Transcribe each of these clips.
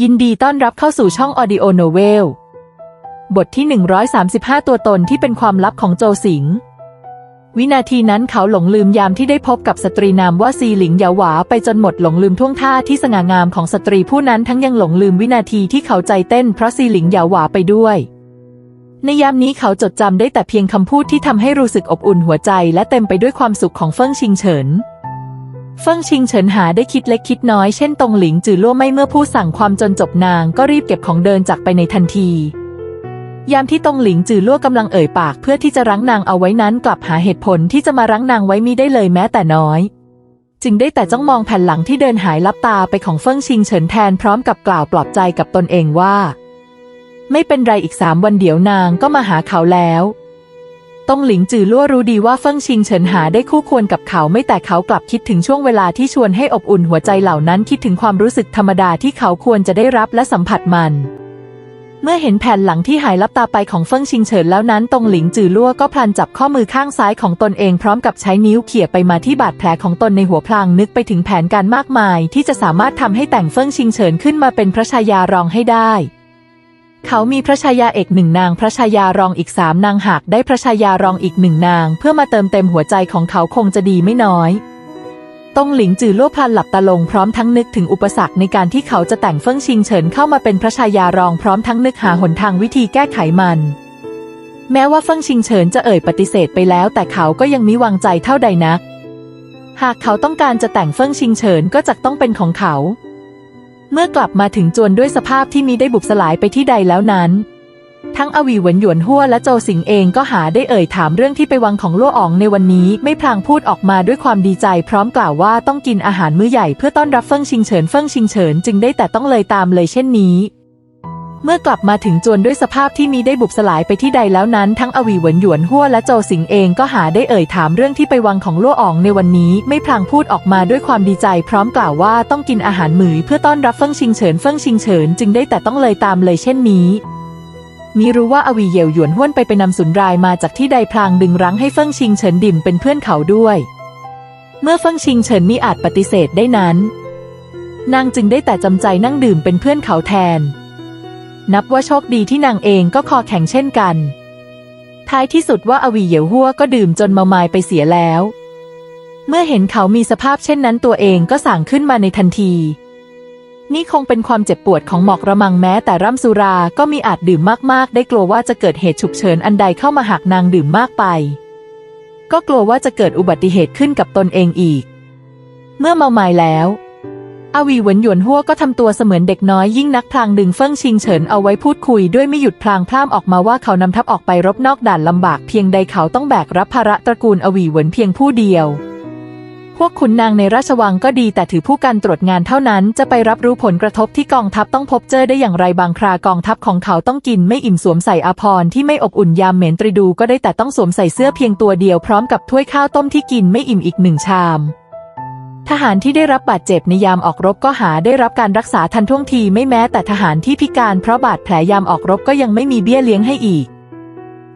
ยินดีต้อนรับเข้าสู่ช่อง Audio Novel บทที่ 135 ตัวตนที่เป็นความลับของโจสิง วินาทีนั้นเขาหลงลืมยามที่ได้พบกับสตรีนามว่าซีหลิงหยาหวาไปจนหมดหลงลืมท่วงท่าที่สง่างามของสตรีผู้นั้นทั้งยังหลงลืมวินาทีที่เขาใจเต้นเพราะซีหลิงหยาหวาไปด้วย ในยามนี้เขาจดจำได้แต่เพียงคำพูดที่ทำให้รู้สึกอบอุ่นหัวใจและเต็มไปด้วยความสุขของเฟิ่งชิงเฉิน เฟิ่งชิงเฉินหาได้คิดเล็กคิดน้อยเช่นตงหลิงจือล่วไม่เมื่อผู้สั่งความจนจบนางก็รีบเก็บของเดินจากไปในทันที ยามที่ตงหลิงจือล่วกำลังเอ่ยปากเพื่อที่จะรั้งนางเอาไว้นั้นกลับหาเหตุผลที่จะมารั้งนางไว้มิได้เลยแม้แต่น้อย จึงได้แต่จ้องมองแผ่นหลังที่เดินหายลับตาไปของเฟิ่งชิงเฉินแทนพร้อมกับกล่าวปลอบใจกับตนเองว่า ไม่เป็นไรอีกสามวันเดี๋ยวนางก็มาหาเขาแล้ว ตองหลิงจือลั่วรู้ดีว่าเฟิ่งชิงเฉินหาได้คู่ควรกับเขาไม่แต่เขากลับคิดถึงช่วงเวลาที่ชวนให้อบอุ่นหัวใจเหล่านั้นคิดถึงความรู้สึกธรรมดาที่เขาควรจะได้รับและสัมผัสมัน เมื่อเห็นแผ่นหลังที่หายลับตาไปของเฟิ่งชิงเฉินแล้วนั้นตงหลิงจือลั่วก็พลันจับข้อมือข้างซ้ายของตนเองพร้อมกับใช้นิ้วเขี่ยไปมาที่บาดแผลของตนในหัวพลางนึกไปถึงแผนการมากมาย ที่จะสามารถทำให้แต่งเฟิ่งชิงเฉินขึ้นมาเป็นพระชายารองให้ได้ เขามีพระชายาเอกหนึ่งนาง พระชายารองอีกสามนางหากได้พระชายารองอีกหนึ่งนาง เพื่อมาเติมเต็มหัวใจของเขาคงจะดีไม่น้อยตงหลิงจือล่วพลันหลับตาลงพร้อมทั้งนึกถึงอุปสรรคในการที่เขาจะแต่งเฟิ่งชิงเฉินเข้ามาเป็นพระชายารองพร้อมทั้งนึกหาหนทางวิธีแก้ไขมัน แม้ว่าเฟิ่งชิงเฉินจะเอ่ยปฏิเสธไปแล้ว แต่เขาก็ยังมิวางใจเท่าใดนัก หากเขาต้องการจะแต่งเฟิ่งชิงเฉินก็จะต้องเป็นของเขา เมื่อกลับมาถึงจวนด้วยสภาพที่มีได้บุบสลายไปที่ใดแล้วนั้น ทั้งอวีหวนหยวนหัวและโจสิงเองก็หาได้เอ่ยถามเรื่องที่ไปวังของลั่วอ๋องในวันนี้ไม่พลางพูดออกมาด้วยความดีใจ พร้อมกล่าวว่าต้องกินอาหารมื้อใหญ่เพื่อต้อนรับเฟิ่งชิงเฉินเฟิ่งชิงเฉินจึงได้แต่ต้องเลยตามเลยเช่นนี้ เมื่อกลับมาถึงจวนด้วยสภาพที่มีได้บุบสลายไปที่ใดแล้วนั้น ทั้งอวีหวนหยวนหัวและโจสิงเองก็หาได้เอ่ยถามเรื่องที่ไปวังของล่วอ๋องในวันนี้ ไม่พลางพูดออกมาด้วยความดีใจ พร้อมกล่าวว่าต้องกินอาหารมื้อเพื่อต้อนรับเฟิ่งชิงเฉินเฟิ่งชิงเฉินจึงได้แต่ต้องเลยตามเลยเช่นนี้มีรู้ว่าอวีเยวหยวนห้วนไปไปนำสุนรายมาจากที่ใดพลางดึงรั้งให้เฟิ่งชิงเฉินดิ่มเป็นเพื่อนเขาด้วย เมื่อเฟิ่งชิงเฉินมิอาจปฏิเสธได้นั้น นางจึงได้แต่จำใจนั่งดื่มเป็นเพื่อนเขาแทน นับว่าโชคดีที่นางเองก็คอแข็งเช่นกัน ท้ายที่สุดว่าอวีเหยวหัวก็ดื่มจนเมามายไปเสียแล้ว เมื่อเห็นเขามีสภาพเช่นนั้นตัวเองก็สั่งขึ้นมาในทันที นี่คงเป็นความเจ็บปวดของหมอกระมังแม้แต่ร่ำสุราก็มีอาจดื่มมากๆ ได้กลัวว่าจะเกิดเหตุฉุกเฉินอันใดเข้ามาหากนางดื่มมากไป ก็กลัวว่าจะเกิดอุบัติเหตุขึ้นกับตนเองอีก เมื่อเมาหมายแล้ว อาวีเหวินหยวนหัวก็ทำตัวเสมือนเด็กน้อยยิ่งนักพลางดึงเฟิ่งชิงเฉินเอาไว้พูดคุยด้วยไม่หยุดพลางพล่ามออกมาว่าเขานำทัพออกไปรบนอกด่านลำบากเพียงใดเขาต้องแบกรับภาระตระกูลอวีเหวินเพียงผู้เดียว พวกขุนนางในราชวังก็ดีแต่ถือผู้การตรวจงานเท่านั้นจะไปรับรู้ผลกระทบที่กองทัพต้องพบเจอได้อย่างไรบางครากองทัพของเขาต้องกินไม่อิ่มสวมใส่อาภรณ์ที่ไม่อบอุ่นยามเหม็นตรีดูก็ได้แต่ต้องสวมใส่เสื้อเพียงตัวเดียวพร้อมกับถ้วยข้าวต้มที่กินไม่อิ่มอีกหนึ่งชาม ทหารที่ได้รับบาดเจ็บในยามออกรบก็หาได้รับการรักษาทันท่วงทีไม่แม้แต่ทหารที่พิการเพราะบาดแผลยามออกรบก็ยังไม่มีเบี้ยเลี้ยงให้อีก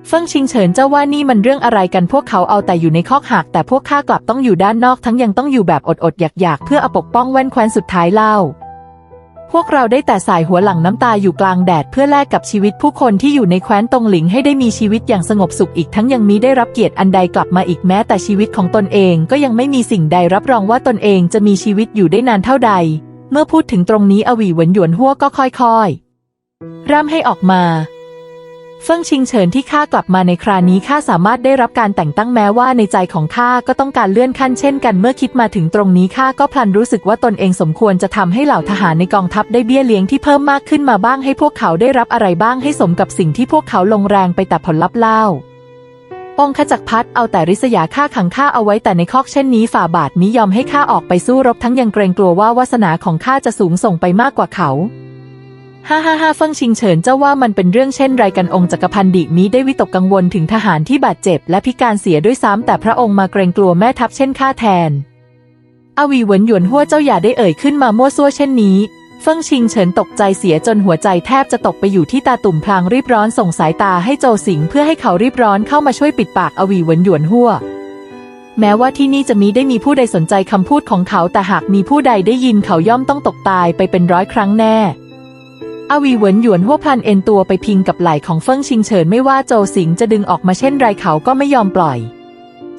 เฟิ่งชิงเฉินเจ้าว่านี่มันเรื่องอะไรกันพวกเขาเอาแต่อยู่ในคอกหักแต่พวกข้ากลับต้องอยู่ด้านนอกทั้งยังต้องอยู่แบบอดๆอยากๆเพื่อเอาปกป้องแว่นแคว้นสุดท้ายเล่า พวกเราได้แต่สายหัวหลังน้ำตาอยู่กลางแดดเพื่อแลกกับชีวิตผู้คนที่อยู่ในแคว้นตงหลิงให้ได้มีชีวิตอย่างสงบสุขอีกทั้งยังมีได้รับเกียรติอันใดกลับมาอีกแม้แต่ชีวิตของตนเองก็ยังไม่มีสิ่งใดรับรองว่าตนเองจะมีชีวิตอยู่ได้นานเท่าใด เมื่อพูดถึงตรงนี้อวี๋หวนหยวนหัวก็ค่อยๆร่ำให้ออกมา เฟิ่งชิงเฉินที่ข้ากลับมาในครานี้ข้าสามารถได้รับการแต่งตั้งแม้ว่าในใจของข้าก็ต้องการเลื่อนขั้นเช่นกันเมื่อคิดมาถึงตรงนี้ข้าก็พลันรู้สึกว่าตนเองสมควรจะทำให้เหล่าทหารในกองทัพได้เบี้ยเลี้ยงที่เพิ่มมากขึ้นมาบ้างให้พวกเขาได้รับอะไรบ้างให้สมกับสิ่งที่พวกเขาลงแรงไปแต่ผลลัพธ์เล่าองค์ขจักพัดเอาแต่ริษยาข้าขังข้าเอาไว้แต่ในคอกเช่นนี้ฝ่าบาทมิยอมให้ข้าออกไปสู้รบทั้งยังเกรงกลัวว่าวาสนาของข้าจะสูงส่งไปมากกว่าเขา ฮ่าฮ่าฮ่าเฟิ่งชิงเฉินเจ้าว่ามันเป็นเรื่องเช่นไรกันองค์จักรพันดิมิได้วิตกกังวลถึงทหารที่บาดเจ็บ และพิการเสียด้วยซ้ำแต่พระองค์มาเกรงกลัวแม่ทัพเช่นข้าแทน อวีเหวินหยวนหัวเจ้าอย่าได้เอ่ยขึ้นมามั่วซั่วเช่นนี้ เฟิ่งชิงเฉินตกใจเสียจนหัวใจแทบจะตกไปอยู่ที่ตาตุ่มพลางรีบร้อนส่งสายตาให้โจสิงเพื่อให้เขารีบร้อนเข้ามาช่วยปิดปากอวีเหวินหยวนหัวแม้ว่าที่นี่จะมีได้มีผู้ใดสนใจคำพูดของเขาแต่หากมีผู้ใดได้ยินเขาย่อมต้องตกตายไปเป็นร้อยครั้งแน่ อวีเหวินหยวนหัวพลันเอ็นตัวไปพิงกับไหล่ของเฟิ่งชิงเฉินไม่ว่าโจสิงจะดึงออกมาเช่นไรเขาก็ไม่ยอมปล่อย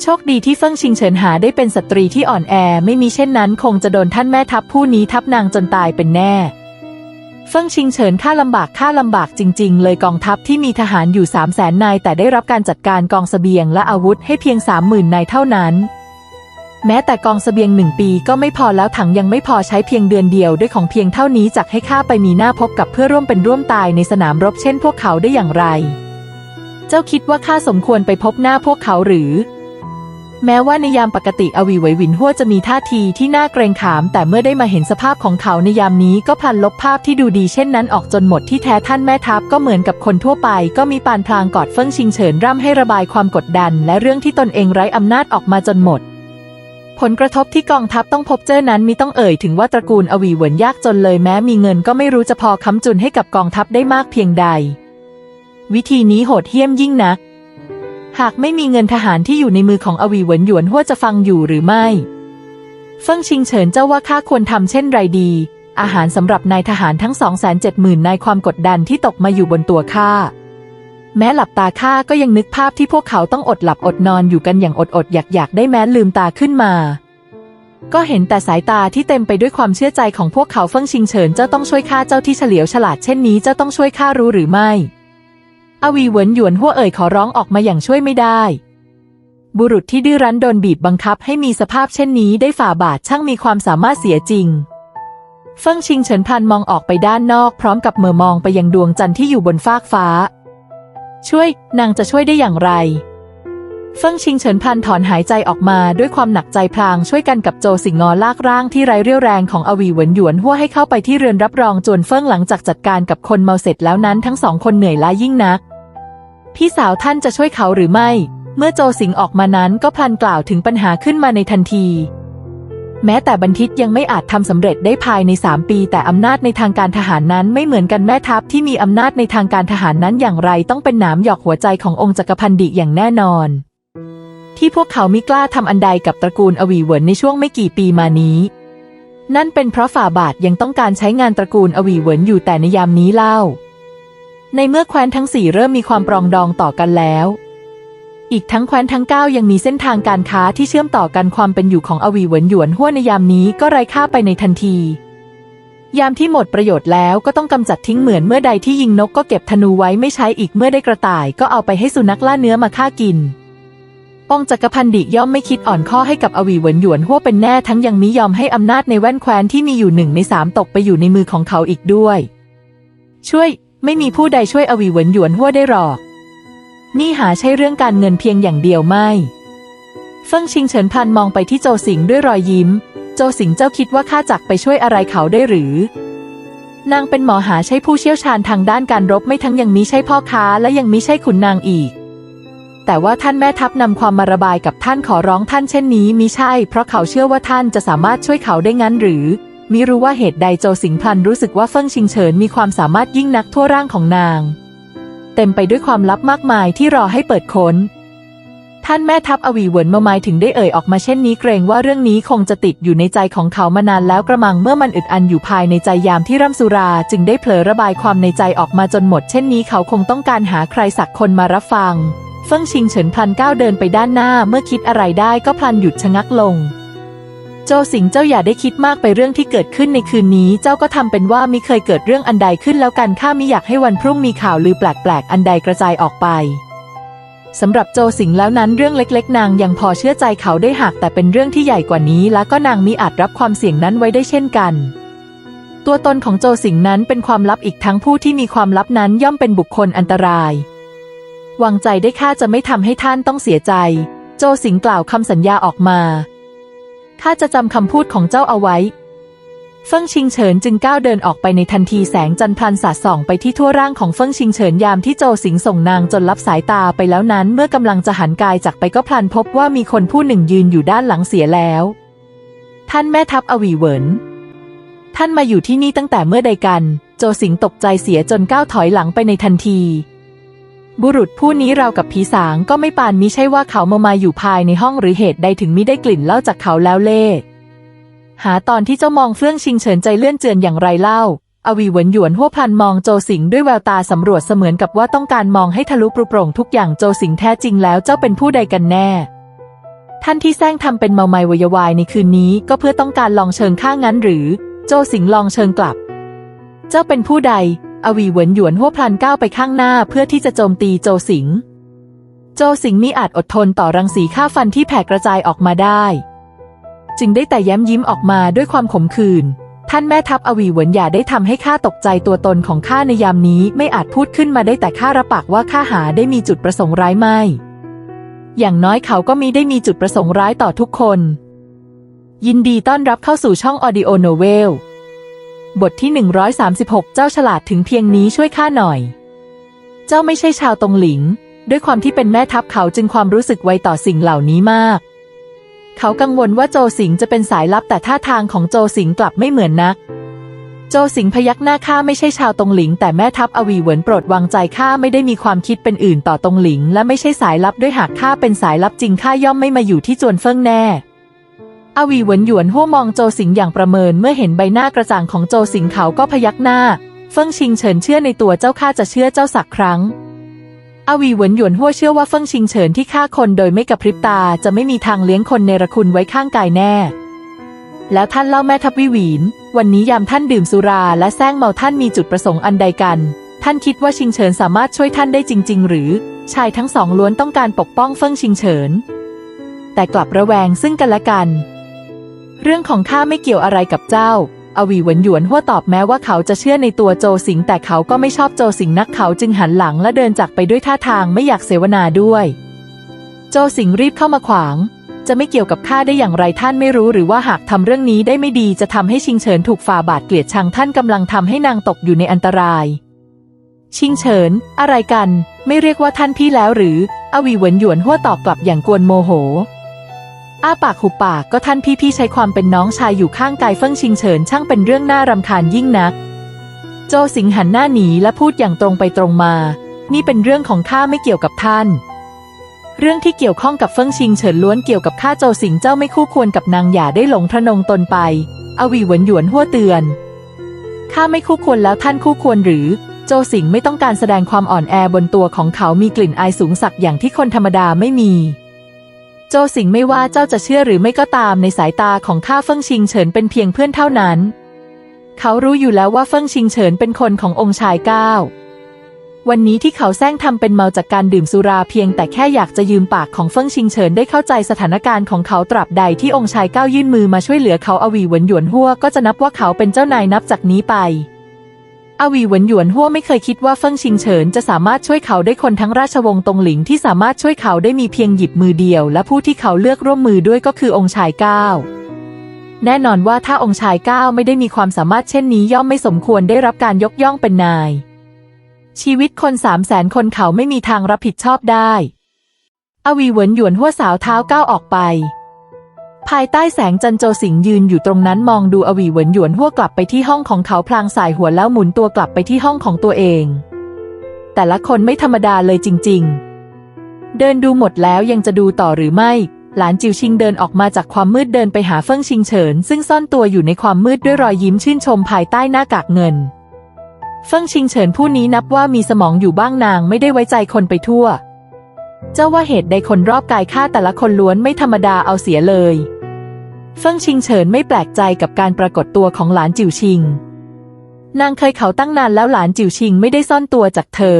โชคดีที่เฟิ่งชิงเฉินหาได้เป็นสตรีที่อ่อนแอไม่มีเช่นนั้นคงจะโดนท่านแม่ทัพผู้นี้ทับนางจนตายเป็นแน่ เฟิ่งชิงเฉินค่าลำบากค่าลำบากจริง ๆ เลยกองทัพที่มีทหารอยู่สามแสนนายแต่ได้รับการจัดการกองเสบียงและอาวุธให้เพียงสามหมื่นนายเท่านั้น แม้แต่กองเสบียงหนึ่งปีก็ไม่พอแล้วถังยังไม่พอใช้เพียงเดือนเดียวด้วยของเพียงเท่านี้จักให้ข้าไปมีหน้าพบกับเพื่อร่วมเป็นร่วมตายในสนามรบเช่นพวกเขาได้อย่างไร เจ้าคิดว่าข้าสมควรไปพบหน้าพวกเขาหรือ แม้ว่าในยามปกติอวีไหวหวินหัวจะมีท่าทีที่น่าเกรงขาม แต่เมื่อได้มาเห็นสภาพของเขาในยามนี้ก็พลันลบภาพที่ดูดีเช่นนั้นออกจนหมดที่แท้ท่านแม่ทัพก็เหมือนกับคนทั่วไป ก็มีปานพลางกอดเฟิ่งชิงเฉินร่ำให้ระบายความกดดัน และเรื่องที่ตนเองไร้อำนาจออกมาจนหมด ผลกระทบที่กองทัพต้องพบเจอนั้นมิต้องเอ่ยถึงว่าตระกูลอวีเหวินยากจนเลยแม้มีเงินก็ไม่รู้จะพอค้ำจุนให้กับกองทัพได้มากเพียงใด วิธีนี้โหดเหี้ยมยิ่งนัก หากไม่มีเงินทหารที่อยู่ในมือของอวีเหวินหยวนหัวจะฟังอยู่หรือไม่เฟิ่งชิงเฉินเจ้าว่าข้าควรทำเช่นไรดี อาหารสำหรับนายทหารทั้งสองแสนเจ็ดหมื่นนายความกดดันที่ตกมาอยู่บนตัวข้า แม้หลับตาข้าก็ยังนึกภาพที่พวกเขาต้องอดหลับอดนอนอยู่กันอย่างอดอดอยากอยากได้แม้ลืมตาขึ้นมา ก็เห็นแต่สายตาที่เต็มไปด้วยความเชื่อใจของพวกเขาเฟิ่งชิงเฉินเจ้าต้องช่วยข้าเจ้าที่เฉลียวฉลาดเช่นนี้เจ้าต้องช่วยข้ารู้หรือไม่ อวีเหวินหยวนหัวเอ่ยขอร้องออกมาอย่างช่วยไม่ได้ บุรุษที่ดื้อรั้นโดนบีบบังคับให้มีสภาพเช่นนี้ได้ฝ่าบาทช่างมีความสามารถเสียจริงเฟิ่งชิงเฉินพันมองออกไปด้านนอกพร้อมกับเมื่อมองไปยังดวงจันทร์ที่อยู่บนฟากฟ้า ช่วย นางจะช่วยได้อย่างไร เฟิ่งชิงเฉินพันถอนหายใจออกมาด้วยความหนักใจพลางช่วยกันกับโจสิงงอลากร่างที่ไร้เรี่ยวแรงของอวีเหวินหยวนหัวให้เข้าไปที่เรือนรับรองจวนเฟิ่งหลังจากจัดการกับคนเมาเสร็จแล้วนั้นทั้งสองคนเหนื่อยล้ายิ่งนัก พี่สาวท่านจะช่วยเขาหรือไม่ เมื่อโจสิงออกมานั้นก็พลันกล่าวถึงปัญหาขึ้นมาในทันที แม้แต่บันทิตยังไม่อาจทำสำเร็จได้ภายในสามปี แต่อำนาจในทางการทหารนั้นไม่เหมือนกันแม่ทัพที่มีอำนาจในทางการทหารนั้นอย่างไรต้องเป็นหนามหยอกหัวใจขององค์จักรพันดิอย่างแน่นอน ที่พวกเขามิกล้าทำอันใดกับตระกูลอวีเหวินในช่วงไม่กี่ปีมานี้ นั่นเป็นเพราะฝ่าบาทยังต้องการใช้งานตระกูลอวีเหวินอยู่แต่ในยามนี้เล่า ในเมื่อแคว้นทั้งสี่เริ่มมีความปรองดองต่อกันแล้ว อีกทั้งแคว้นทั้งเก้ายังมีเส้นทางการค้าที่เชื่อมต่อกันความเป็นอยู่ของอวีเหวินหยวนหัวในยามนี้ก็ไร้ค่าไปในทันที ยามที่หมดประโยชน์แล้วก็ต้องกำจัดทิ้งเหมือนเมื่อใดที่ยิงนกก็เก็บธนูไว้ไม่ใช้อีกเมื่อได้กระต่ายก็เอาไปให้สุนัขล่าเนื้อมาฆ่ากินองจักรพันดิย่อมไม่คิดอ่อนข้อให้กับอวีเหวินหยวนหัวเป็นแน่ทั้งยังมิยอมให้อำนาจในแว่นแคว้นที่มีอยู่หนึ่งในสามตกไปอยู่ในมือของเขาอีกด้วย ช่วย ไม่มีผู้ใดช่วยอวีเหวินหยวนหัวได้หรอก นี่หาใช่เรื่องการเงินเพียงอย่างเดียวไม่เฟิ่งชิงเฉินพันมองไปที่โจสิงด้วยรอยยิ้ม โจสิงเจ้าคิดว่าข้าจักไปช่วยอะไรเขาได้หรือ นางเป็นหมอหาใช่ผู้เชี่ยวชาญทางด้านการรบไม่ทั้งยังมิใช่พ่อค้าและยังมิใช่ขุนนางอีก แต่ว่าท่านแม่ทัพนำความมาระบายกับท่านขอร้องท่านเช่นนี้มิใช่ เพราะเขาเชื่อว่าท่านจะสามารถช่วยเขาได้งั้นหรือมิรู้ว่าเหตุใดโจสิงพันรู้สึกว่าเฟิ่งชิงเฉินมีความสามารถยิ่งนักทั่วร่างของนาง เต็มไปด้วยความลับมากมายที่รอให้เปิดค้น ท่านแม่ทัพอวีเหวินมาหมายถึงได้เอ่ยออกมาเช่นนี้เกรงว่าเรื่องนี้คงจะติดอยู่ในใจของเขามานานแล้วกระมังเมื่อมันอึดอันอยู่ภายในใจยามที่ร่ำสุรา จึงได้เผลอระบายความในใจออกมาจนหมด เช่นนี้เขาคงต้องการหาใครสักคนมารับฟัง เฟิ่งชิงเฉินพลันก้าวเดินไปด้านหน้าเมื่อคิดอะไรได้ก็พลันหยุดชะงักลง โจสิงเจ้าอย่าได้คิดมากไปเรื่องที่เกิดขึ้นในคืนนี้ เจ้าก็ทำเป็นว่ามิเคยเกิดเรื่องอันใดขึ้นแล้วกันข้ามิอยากให้วันพรุ่งมีข่าวลือแปลกๆ อันใดกระจายออกไปสำหรับโจสิงแล้วนั้นเรื่องเล็กๆ นางยังพอเชื่อใจเขาได้หากแต่เป็นเรื่องที่ใหญ่กว่านี้ แล้วก็นางมิอาจรับความเสี่ยงนั้นไว้ได้เช่นกัน ตัวตนของโจสิงนั้นเป็นความลับอีกทั้งผู้ที่มีความลับนั้นย่อมเป็นบุคคลอันตราย วางใจได้ข้าจะไม่ทำให้ท่านต้องเสียใจ โจสิงกล่าวคำสัญญาออกมา ข้าจะจำคำพูดของเจ้าเอาไว้เฟิ่งชิงเฉินจึงก้าวเดินออกไปในทันทีแสงจันทร์พลันสาดส่องไปที่ทั่วร่างของเฟิ่งชิงเฉินยามที่โจสิงส่งนางจนรับสายตาไปแล้วนั้น เมื่อกำลังจะหันกายจากไปก็พลันพบว่ามีคนผู้หนึ่งยืนอยู่ด้านหลังเสียแล้ว ท่านแม่ทัพอวีเหวินท่านมาอยู่ที่นี่ตั้งแต่เมื่อใดกัน โจสิงตกใจเสียจนก้าวถอยหลังไปในทันที บุรุษผู้นี้เราวกับผีสางก็ไม่ปานมิใช่ว่าเขามามาอยู่ภายในห้องหรือเหตุใดถึงมิได้กลิ่นเล้าจากเขาแล้วเล่หาตอนที่เจ้ามองเฟื่องชิงเฉินใจเลื่อนเจือนอย่างไรเล่า อวีหวนหยวนหัวพันมองโจสิงด้วยแววตาสำรวจเสมือนกับว่าต้องการมองให้ทะลุปรุโปร่งทุกอย่างโจสิงแท้จริงแล้วเจ้าเป็นผู้ใดกันแน่ ท่านที่แซงทำเป็นเมาไมวยวายในคืนนี้ก็เพื่อต้องการลองเชิงข้างั้นหรือ โจสิงลองเชิงกลับ เจ้าเป็นผู้ใด อวีเหวินหยวนหัวพลันก้าวไปข้างหน้าเพื่อที่จะโจมตีโจสิง โจสิงมิอาจอดทนต่อรังสีข้าฟันที่แผ่กระจายออกมาได้ จึงได้แต่แย้มยิ้มออกมาด้วยความขมขื่นท่านแม่ทัพอวีเหวินอย่าได้ทำให้ข้าตกใจตัวตนของข้าในยามนี้ไม่อาจพูดขึ้นมาได้แต่ข้ารับปากว่าข้าหาได้มีจุดประสงค์ร้ายไม่ อย่างน้อยเขาก็มีได้มีจุดประสงค์ร้ายต่อทุกคน ยินดีต้อนรับเข้าสู่ช่องออดิโอโนเวล บทที่ 136 เจ้าฉลาดถึงเพียงนี้ช่วยข้าหน่อย เจ้าไม่ใช่ชาวตงหลิง ด้วยความที่เป็นแม่ทัพเขาจึงความรู้สึกไวต่อสิ่งเหล่านี้มาก เขากังวลว่าโจสิงจะเป็นสายลับแต่ท่าทางของโจสิงกลับไม่เหมือนนัก โจสิงพยักหน้าข้าไม่ใช่ชาวตงหลิง แต่แม่ทัพอวีเหวินโปรดวางใจข้าไม่ได้มีความคิดเป็นอื่นต่อตงหลิง และไม่ใช่สายลับด้วยหากข้าเป็นสายลับจริงข้าย่อมไม่มาอยู่ที่จวนเฟิงแน่ อวีเหวินหยวนหัวมองโจสิงอย่างประเมินเมื่อเห็นใบหน้ากระจ่างของโจสิงเขาก็พยักหน้า เฟิงชิงเฉินเชื่อในตัวเจ้าข้าจะเชื่อเจ้าสักครั้งอวีเหวินหยวนหัวเชื่อว่าเฟิงชิงเฉินที่ฆ่าคนโดยไม่กระพริบตาจะไม่มีทางเลี้ยงคนเนรคุณไว้ข้างกายแน่ แล้วท่านเล่าแม่ทัพวิหวีน วันนี้ยามท่านดื่มสุราและแซงเมาท่านมีจุดประสงค์อันใดกัน ท่านคิดว่าชิงเฉินสามารถช่วยท่านได้จริง ๆ หรือ ชายทั้งสองล้วนต้องการปกป้องเฟิงชิงเฉิน แต่กลับระแวงซึ่งกันและกัน เรื่องของข้าไม่เกี่ยวอะไรกับเจ้า อวีหวนหยวนหัวตอบแม้ว่าเขาจะเชื่อในตัวโจสิง แต่เขาก็ไม่ชอบโจสิงนักเขาจึงหันหลังและเดินจากไปด้วยท่าทางไม่อยากเสวนาด้วย โจสิงรีบเข้ามาขวาง จะไม่เกี่ยวกับข้าได้อย่างไรท่านไม่รู้หรือว่าหากทำเรื่องนี้ได้ไม่ดีจะทำให้ชิงเฉินถูกฝ่าบาทเกลียดชังท่านกำลังทำให้นางตกอยู่ในอันตราย ชิงเฉิน อะไรกัน ไม่เรียกว่าท่านพี่แล้วหรือ อวีหวนหยวนหัวตอบกลับอย่างกวนโมโห อ้าปากหุบปากก็ท่านพี่พี่ใช้ความเป็นน้องชายอยู่ข้างกายเฟิ่งชิงเฉินช่างเป็นเรื่องน่ารำคาญยิ่งนัก โจสิงหันหน้าหนีและพูดอย่างตรงไปตรงมา นี่เป็นเรื่องของข้าไม่เกี่ยวกับท่าน เรื่องที่เกี่ยวข้องกับเฟิ่งชิงเฉินล้วนเกี่ยวกับข้าโจสิงเจ้าไม่คู่ควรกับนางอย่าได้หลงทะนงตนไปอวีหวนหยวนหัวเตือนข้าไม่คู่ควรแล้วท่านคู่ควรหรือ โจสิงไม่ต้องการแสดงความอ่อนแอบนตัวของเขามีกลิ่นอายสูงสักอย่างที่คนธรรมดาไม่มี โจสิงไม่ว่าเจ้าจะเชื่อหรือไม่ก็ตามในสายตาของข้าเฟิ่งชิงเฉินเป็นเพียงเพื่อนเท่านั้น เขารู้อยู่แล้วว่าเฟิ่งชิงเฉินเป็นคนขององค์ชายเก้าวันนี้ที่เขาแซงทำเป็นเมาจากการดื่มสุราเพียงแต่แค่อยากจะยืมปากของเฟิ่งชิงเฉินได้เข้าใจสถานการณ์ของเขาตราบใดที่องค์ชายก้ายื่นมือมาช่วยเหลือเขาอวีหวนหยวนหัวก็จะนับว่าเขาเป็นเจ้านายนับจากนี้ไป อวีเหวินหยวนหัวไม่เคยคิดว่าเฟิ่งชิงเฉินจะสามารถช่วยเขาได้คนทั้งราชวงศ์ตงหลิงที่สามารถช่วยเขาได้มีเพียงหยิบมือเดียว และผู้ที่เขาเลือกร่วมมือด้วยก็คือองค์ชายเก้าแน่นอนว่าถ้าองค์ชายเก้าไม่ได้มีความสามารถเช่นนี้ย่อมไม่สมควรได้รับการยกย่องเป็นนาย ชีวิตคนสามแสนคนเขาไม่มีทางรับผิดชอบได้ อวีเหวินหยวนหัวสาวเท้าก้าวออกไป ภายใต้แสงจันโจสิงยืนอยู่ตรงนั้นมองดูอวีเหวินหยวนหัวกลับไปที่ห้องของเขาพลางสายหัวแล้วหมุนตัวกลับไปที่ห้องของตัวเอง แต่ละคนไม่ธรรมดาเลยจริง ๆ เดินดูหมดแล้วยังจะดูต่อหรือไม่ หลานจิวชิงเดินออกมาจากความมืดเดินไปหาเฟิ่งชิงเฉิน ซึ่งซ่อนตัวอยู่ในความมืดด้วยรอยยิ้มชื่นชมภายใต้หน้ากากเงิน เฟิ่งชิงเฉินผู้นี้นับว่ามีสมองอยู่บ้างนางไม่ได้ไว้ใจคนไปทั่ว เจ้าว่าเหตุใดคนรอบกายข้าแต่ละคนล้วนไม่ธรรมดาเอาเสียเลย เฟิ่งชิงเฉินไม่แปลกใจกับการปรากฏตัวของหลานจิวชิง นางเคยเขาตั้งนานแล้วหลานจิวชิงไม่ได้ซ่อนตัวจากเธอ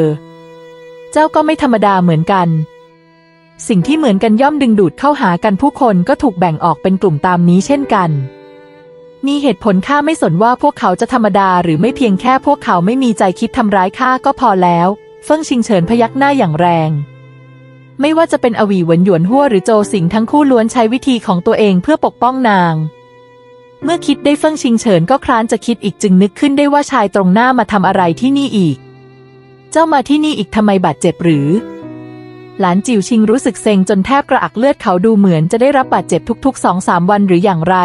เจ้าก็ไม่ธรรมดาเหมือนกัน สิ่งที่เหมือนกันย่อมดึงดูดเข้าหากันผู้คนก็ถูกแบ่งออกเป็นกลุ่มตามนี้เช่นกัน มีเหตุผลข้าไม่สนว่าพวกเขาจะธรรมดาหรือไม่เพียงแค่พวกเขาไม่มีใจคิดทำร้ายข้าก็พอแล้ว เฟิ่งชิงเฉินพยักหน้าอย่างแรง ไม่ว่าจะเป็นอวีหวนหยวนหัวหรือโจสิงทั้งคู่ล้วนใช้วิธีของตัวเองเพื่อปกป้องนาง เมื่อคิดได้เฟิ่งชิงเฉินก็คร้านจะคิดอีกจึงนึกขึ้นได้ว่าชายตรงหน้ามาทำอะไรที่นี่อีก เจ้ามาที่นี่อีกทำไมบาดเจ็บหรือ หลานจิ๋วชิงรู้สึกเซ็งจนแทบกระอักเลือดเขาดูเหมือนจะได้รับบาดเจ็บทุกๆสองสามวันหรืออย่างไร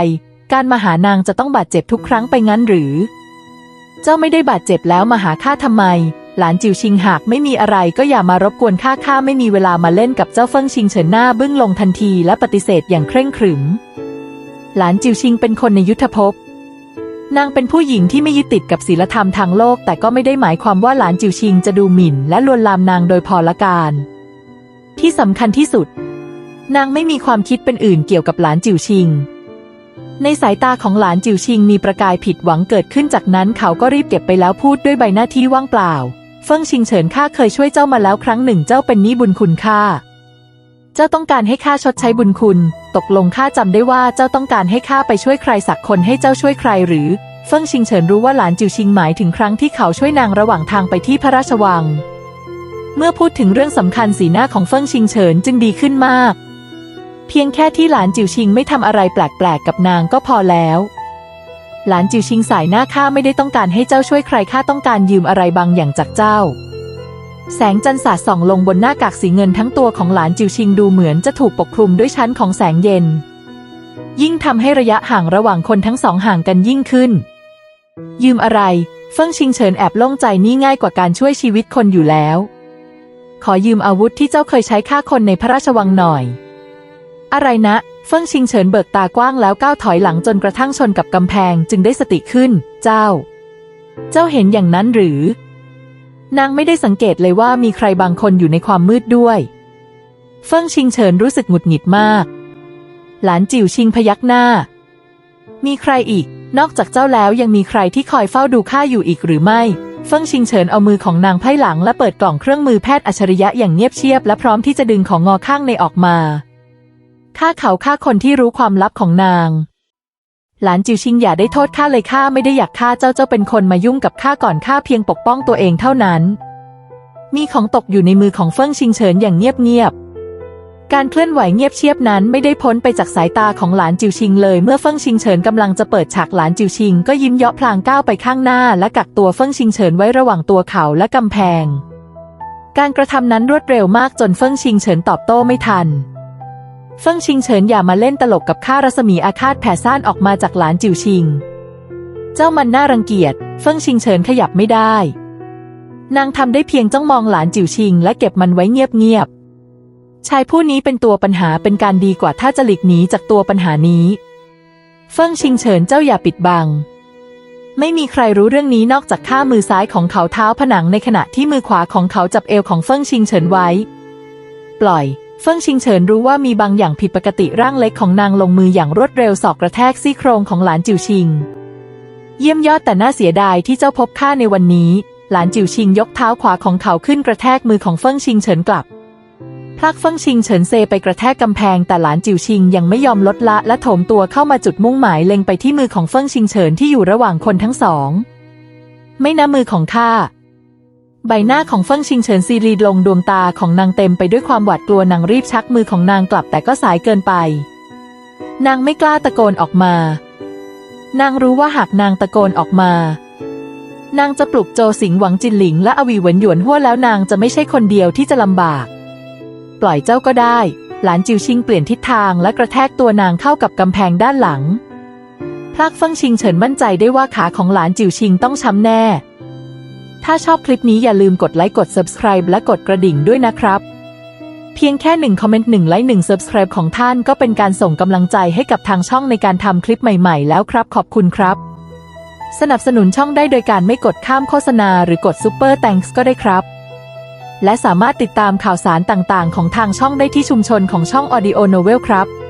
การมาหานางจะต้องบาดเจ็บทุกครั้งไปงั้นหรือ เจ้าไม่ได้บาดเจ็บแล้วมาหาข้าทำไม หลานจิวชิงหากไม่มีอะไรก็อย่ามารบกวนข้าข้าไม่มีเวลามาเล่นกับเจ้าเฟิงชิงเฉินหน้าบึ้งลงทันทีและปฏิเสธอย่างเคร่งขรึม หลานจิวชิงเป็นคนในยุทธภพ นางเป็นผู้หญิงที่ไม่ยึดติดกับศีลธรรมทางโลก แต่ก็ไม่ได้หมายความว่าหลานจิวชิงจะดูหมิ่น และลวนลามนางโดยพอละการ ที่สำคัญที่สุด นางไม่มีความคิดเป็นอื่นเกี่ยวกับหลานจิวชิงในสายตาของหลานจิวชิงมีประกายผิดหวังเกิดขึ้นจากนั้นเขาก็รีบเก็บไปแล้วพูดด้วยใบหน้าที่ว่างเปล่า เฟิ่งชิงเฉินข้าเคยช่วยเจ้ามาแล้วครั้งหนึ่งเจ้าเป็นหนี้บุญคุณข้า เจ้าต้องการให้ข้าชดใช้บุญคุณ ตกลงข้าจำได้ว่าเจ้าต้องการให้ข้าไปช่วยใครสักคนให้เจ้าช่วยใครหรือ เฟิ่งชิงเฉินรู้ว่าหลานจิวชิงหมายถึงครั้งที่เขาช่วยนางระหว่างทางไปที่พระราชวัง เมื่อพูดถึงเรื่องสำคัญสีหน้าของเฟิ่งชิงเฉินจึงดีขึ้นมาก เพียงแค่ที่หลานจิวชิงไม่ทำอะไรแปลกๆกับนางก็พอแล้ว หลานจิวชิงสายหน้าข้าไม่ได้ต้องการให้เจ้าช่วยใครข้าต้องการยืมอะไรบางอย่างจากเจ้า แสงจันทร์สาดส่องลงบนหน้ากากสีเงินทั้งตัวของหลานจิวชิงดูเหมือนจะถูกปกคลุมด้วยชั้นของแสงเย็น ยิ่งทำให้ระยะห่างระหว่างคนทั้งสองห่างกันยิ่งขึ้น ยืมอะไร เฟิ่งชิงเฉินแอบโล่งใจนี่ง่ายกว่าการช่วยชีวิตคนอยู่แล้ว ขอยืมอาวุธที่เจ้าเคยใช้ฆ่าคนในพระราชวังหน่อย อะไรนะ เฟิ่งชิงเฉินเบิกตากว้างแล้วก้าวถอยหลังจนกระทั่งชนกับกำแพงจึงได้สติขึ้น เจ้า เจ้าเห็นอย่างนั้นหรือ นางไม่ได้สังเกตเลยว่ามีใครบางคนอยู่ในความมืดด้วย เฟิ่งชิงเฉินรู้สึกหงุดหงิดมาก หลานจิ๋วชิงพยักหน้า มีใครอีก นอกจากเจ้าแล้วยังมีใครที่คอยเฝ้าดูข้าอยู่อีกหรือไม่ เฟิ่งชิงเฉินเอามือของนางไพ่หลังและเปิดกล่องเครื่องมือแพทย์อัจฉริยะอย่างเงียบเชียบและพร้อมที่จะดึงของงอข้างในออกมา ฆ่าเขาฆ่าคนที่รู้ความลับของนาง หลานจิวชิงอย่าได้โทษข้าเลยข้าไม่ได้อยากฆ่าเจ้าเจ้าเป็นคนมายุ่งกับข้าก่อนข้าเพียงปกป้องตัวเองเท่านั้น มีของตกอยู่ในมือของเฟิ่งชิงเฉินอย่างเงียบๆ การเคลื่อนไหวเงียบเชียบนั้นไม่ได้พ้นไปจากสายตาของหลานจิวชิงเลย เมื่อเฟิ่งชิงเฉินกำลังจะเปิดฉากหลานจิวชิง ก็ยิ้มเยาะพลางก้าวไปข้างหน้า และกักตัวเฟิ่งชิงเฉินไว้ระหว่างตัวเขาและกำแพง การกระทำนั้นรวดเร็วมากจนเฟิ่งชิงเฉินตอบโต้ไม่ทัน เฟิ่งชิงเฉินอย่ามาเล่นตลกกับข้ารัศมีอาฆาตแผ่ซ่านออกมาจากหลานจิ๋วชิง เจ้ามันน่ารังเกียจ เฟิ่งชิงเฉินขยับไม่ได้ นางทำได้เพียงจ้องมองหลานจิ๋วชิง และเก็บมันไว้เงียบๆ ชายผู้นี้เป็นตัวปัญหาเป็นการดีกว่าถ้าจะหลีกหนีจากตัวปัญหานี้ เฟิ่งชิงเฉินเจ้าอย่าปิดบัง ไม่มีใครรู้เรื่องนี้นอกจากข้ามือซ้ายของเขาเท้าผนังในขณะที่มือขวาของเขาจับเอวของเฟิ่งชิงเฉินไว้ ปล่อย เฟิ่งชิงเฉินรู้ว่ามีบางอย่างผิดปกติร่างเล็กของนางลงมืออย่างรวดเร็วสอกกระแทกซี่โครงของหลานจิวชิง เยี่ยมยอดแต่น่าเสียดายที่เจ้าพบข้าในวันนี้ หลานจิวชิงยกเท้าขวาของเขาขึ้นกระแทกมือของเฟิ่งชิงเฉินกลับพลักเฟิ่งชิงเฉินเซไปกระแทกกำแพงแต่หลานจิวชิงยังไม่ยอมลดละและโถมตัวเข้ามาจุดมุ่งหมายเล็งไปที่มือของเฟิ่งชิงเฉินที่อยู่ระหว่างคนทั้งสอง ไม่นะมือของข้า ใบหน้าของเฟิ่งชิงเฉินซีรีดลงดวงตาของนางเต็มไปด้วยความหวาดกลัวนางรีบชักมือของนางกลับแต่ก็สายเกินไป นางไม่กล้าตะโกนออกมา นางรู้ว่าหากนางตะโกนออกมา นางจะปลุกโจสิงหวังจินหลิงและอวีเหวินหยวนหัวแล้วนางจะไม่ใช่คนเดียวที่จะลำบาก ปล่อยเจ้าก็ได้ หลานจิวชิงเปลี่ยนทิศทางและกระแทกตัวนางเข้ากับกำแพงด้านหลังพลักเฟิงชิงเฉินมั่นใจได้ว่าขาของหลานจิวชิงต้องช้ำแน่ ถ้าชอบคลิปนี้อย่าลืมกดไลค์กด subscribe และกดกระดิ่งด้วยนะครับ เพียงแค่หนึ่งคอมเมนต์หนึ่งไลค์หนึ่ง subscribe ของท่านก็เป็นการส่งกำลังใจให้กับทางช่องในการทำคลิปใหม่ๆ แล้วครับ ขอบคุณครับ สนับสนุนช่องได้โดยการไม่กดข้ามโฆษณาหรือกด Super Thanks ก็ได้ครับ และสามารถติดตามข่าวสารต่างๆ ของทางช่องได้ที่ชุมชนของช่อง Audio Novel ครับ